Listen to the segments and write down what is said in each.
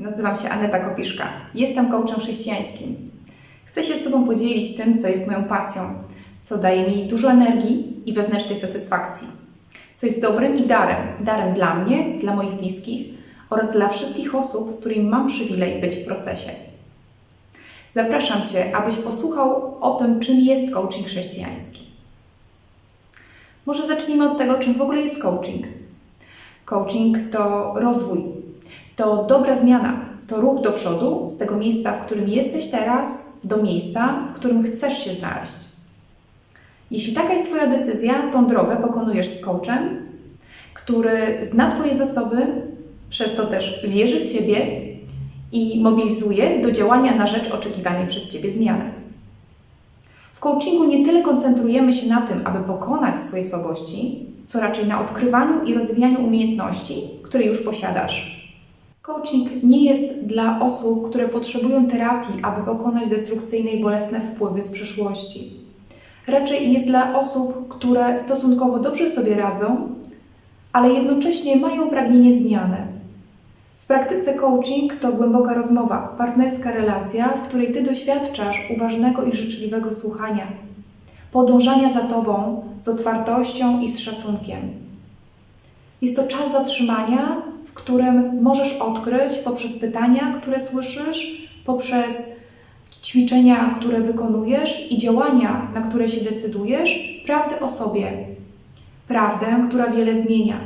Nazywam się Aneta Kopiszka. Jestem coachem chrześcijańskim. Chcę się z Tobą podzielić tym, co jest moją pasją, co daje mi dużo energii i wewnętrznej satysfakcji, co jest dobrem i darem. Darem dla mnie, dla moich bliskich oraz dla wszystkich osób, z którymi mam przywilej być w procesie. Zapraszam Cię, abyś posłuchał o tym, czym jest coaching chrześcijański. Może zacznijmy od tego, czym w ogóle jest coaching. Coaching to rozwój, to dobra zmiana, to ruch do przodu z tego miejsca, w którym jesteś teraz, do miejsca, w którym chcesz się znaleźć. Jeśli taka jest Twoja decyzja, tą drogę pokonujesz z coachem, który zna Twoje zasoby, przez to też wierzy w Ciebie i mobilizuje do działania na rzecz oczekiwanej przez Ciebie zmiany. W coachingu nie tyle koncentrujemy się na tym, aby pokonać swoje słabości, co raczej na odkrywaniu i rozwijaniu umiejętności, które już posiadasz. Coaching nie jest dla osób, które potrzebują terapii, aby pokonać destrukcyjne i bolesne wpływy z przeszłości. Raczej jest dla osób, które stosunkowo dobrze sobie radzą, ale jednocześnie mają pragnienie zmiany. W praktyce coaching to głęboka rozmowa, partnerska relacja, w której Ty doświadczasz uważnego i życzliwego słuchania, podążania za Tobą z otwartością i z szacunkiem. Jest to czas zatrzymania, w którym możesz odkryć poprzez pytania, które słyszysz, poprzez ćwiczenia, które wykonujesz i działania, na które się decydujesz, prawdę o sobie. Prawdę, która wiele zmienia.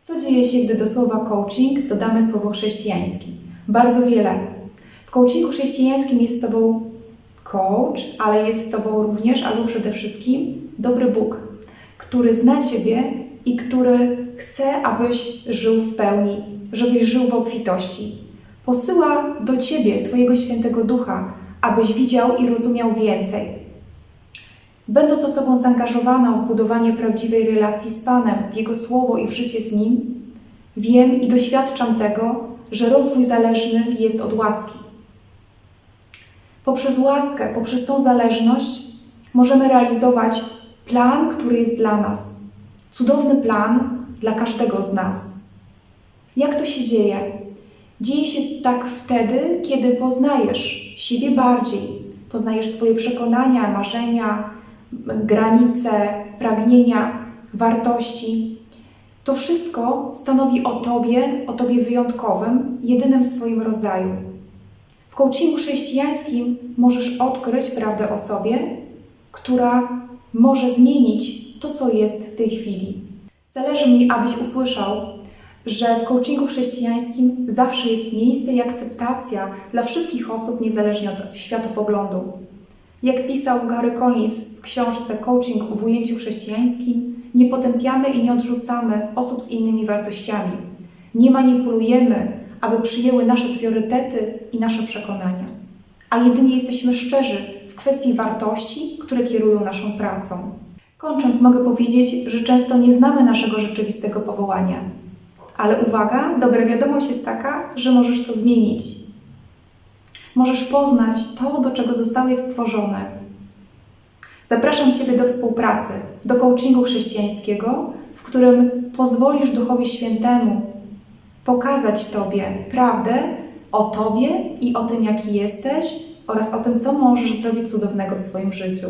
Co dzieje się, gdy do słowa coaching dodamy słowo chrześcijański? Bardzo wiele. W coachingu chrześcijańskim jest z Tobą coach, ale jest z Tobą również, albo przede wszystkim, dobry Bóg, który zna Ciebie i który chce, abyś żył w pełni, żebyś żył w obfitości. Posyła do Ciebie swojego świętego ducha, abyś widział i rozumiał więcej. Będąc osobą zaangażowaną w budowanie prawdziwej relacji z Panem, w Jego słowo i w życie z Nim, wiem i doświadczam tego, że rozwój zależny jest od łaski. Poprzez łaskę, poprzez tą zależność możemy realizować plan, który jest dla nas. Cudowny plan dla każdego z nas. Jak to się dzieje? Dzieje się tak wtedy, kiedy poznajesz siebie bardziej, poznajesz swoje przekonania, marzenia, granice, pragnienia, wartości. To wszystko stanowi o Tobie, o Tobie wyjątkowym, jedynym w swoim rodzaju. W coachingu chrześcijańskim możesz odkryć prawdę o sobie, która może zmienić to, co jest w tej chwili. Zależy mi, abyś usłyszał, że w coachingu chrześcijańskim zawsze jest miejsce i akceptacja dla wszystkich osób, niezależnie od światopoglądu. Jak pisał Gary Collins w książce Coaching w ujęciu chrześcijańskim, nie potępiamy i nie odrzucamy osób z innymi wartościami. Nie manipulujemy, aby przyjęły nasze priorytety i nasze przekonania, a jedynie jesteśmy szczerzy w kwestii wartości, które kierują naszą pracą. Kończąc, mogę powiedzieć, że często nie znamy naszego rzeczywistego powołania. Ale uwaga, dobra wiadomość jest taka, że możesz to zmienić. Możesz poznać to, do czego zostałeś stworzony. Zapraszam Ciebie do współpracy, do coachingu chrześcijańskiego, w którym pozwolisz Duchowi Świętemu pokazać Tobie prawdę o Tobie i o tym, jaki jesteś oraz o tym, co możesz zrobić cudownego w swoim życiu.